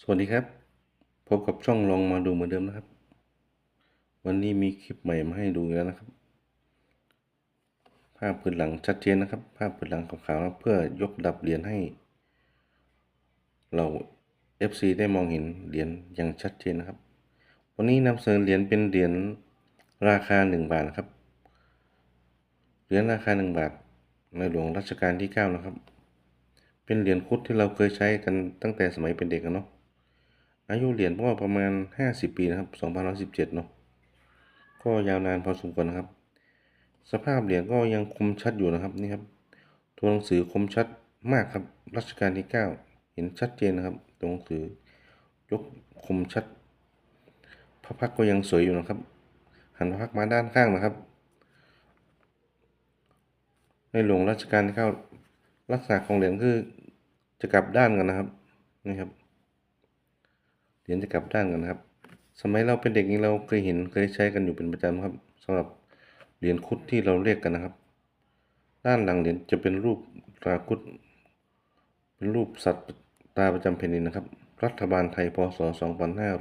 สวัสดีครับ พบกับช่องลองมาดูเหมือนเดิมนะครับ วันนี้มีคลิปใหม่มาให้ดูแล้วนะครับ ภาพพื้นหลังชัดเจนนะครับ ภาพพื้นหลังขาวๆเพื่อยกดับเหรียญให้ เรา FC ได้มองเห็นเหรียญอย่างชัดเจนนะครับ วันนี้นำเสนอเหรียญเป็นเหรียญราคา 1 บาทนะครับ เหรียญราคา 1 บาทในหลวงรัชกาลที่ 9 นะครับเป็นเหรียญคุดที่เราเคยใช้กันตั้งแต่สมัยเป็นเด็กกันเนาะ อายุเหรียญก็ประมาณ 50 ปีนะครับ2517เนาะก็ยาวนานพอสมควรนะครับ สภาพเหรียญก็ยังคมชัดอยู่นะครับนี่ครับ ตัวหนังสือคมชัดมากครับรัชกาลที่ 9 เห็นชัดเจนนะครับตัวหนังสือยกคมชัดพระพักก็ยังสวยอยู่นะครับ หันพระพักมาด้านข้างนะครับ ในหลวงรัชกาลที่ 9 ลักษณะของเหรียญคือจะกลับด้านกันนะครับนี่ครับ เหรียญจะกลับด้านกันนะครับ สมัยเราเป็นเด็กนี้เราเคยเห็นเคยใช้กันอยู่เป็นประจำครับสำหรับเหรียญคุดที่เราเรียกกันนะครับ ด้านหลังเหรียญจะเป็นรูปตราคุด เป็นรูปสัตว์ตาประจำแผ่นดินนะครับ รัฐบาลไทยพศ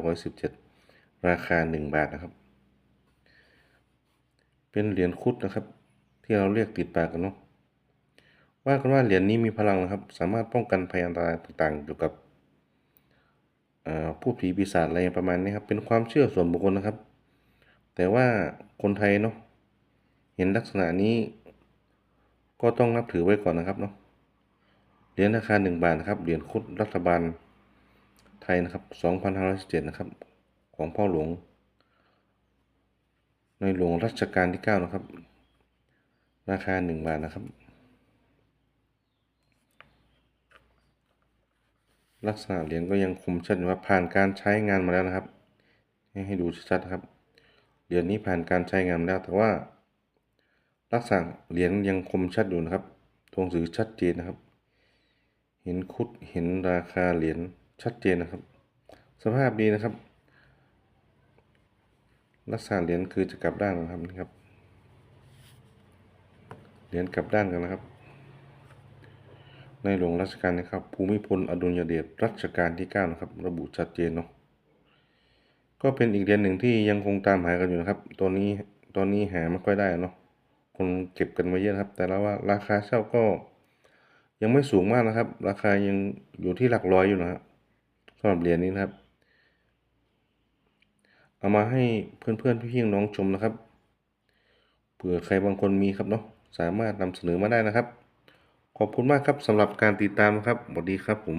2517 ราคา 1 บาทนะครับ เป็นเหรียญคุดนะครับ ที่เราเรียกติดปากกันเนาะว่ากันว่าเหรียญนี้มีพลังนะครับ สามารถป้องกันภัยอันตรายต่างๆเกี่ยวกับ ผู้ผีปีศาจอะไรประมาณนี้ครับ เป็นความเชื่อส่วนบุคคลนะครับ แต่ว่าคนไทยเนาะเห็นลักษณะนี้ ก็ต้องนับถือไว้ก่อนนะครับเนาะเหรียญราคาหนึ่งบาทนะครับเหรียญคุดรัฐบาลไทยนะครับ2517นะครับ ของพ่อหลวง ในหลวงรัชกาลที่9นะครับ ราคา1บาทนะครับ ลักษณะเหรียญก็ยังคมชัดอยู่ว่าผ่านการใช้งานมาแล้วนะครับ ให้ดูชัดๆครับเหรียญนี้ผ่านการใช้งานมาแล้วแต่ว่า ลักษณะเหรียญยังคมชัดอยู่นะครับตัวงสือชัดเจนนะครับ เห็นคุดเห็นราคาเหรียญชัดเจนนะครับ สภาพดีนะครับ ลักษณะเหรียญคือจะกลับด้านนะครับนี่ครับเหรียญกลับด้านกันนะครับ ในหลวงรัชกาลนะครับ ภูมิพลอดุลยเดชรัชกาลที่ 9 นะครับ ระบุชัดเจนเนาะก็เป็นอีกเหรียญหนึ่งที่ยังคงตามหากันอยู่นะครับ ตัวนี้ตอนนี้หาไม่ค่อยได้เนาะคนเก็บกันมาเยอะครับ แต่ละว่าราคาเช่าก็ ยังไม่สูงมากนะครับ ราคายังอยู่ที่หลักร้อยอยู่นะครับสำหรับเหรียญนี้นะครับ เอามาให้เพื่อนๆพี่ๆน้องชมนะครับเผื่อใครบางคนมีครับเนาะสามารถนำเสนอมาได้นะครับ ขอบคุณมากครับสำหรับการติดตามครับสวัสดีครับผม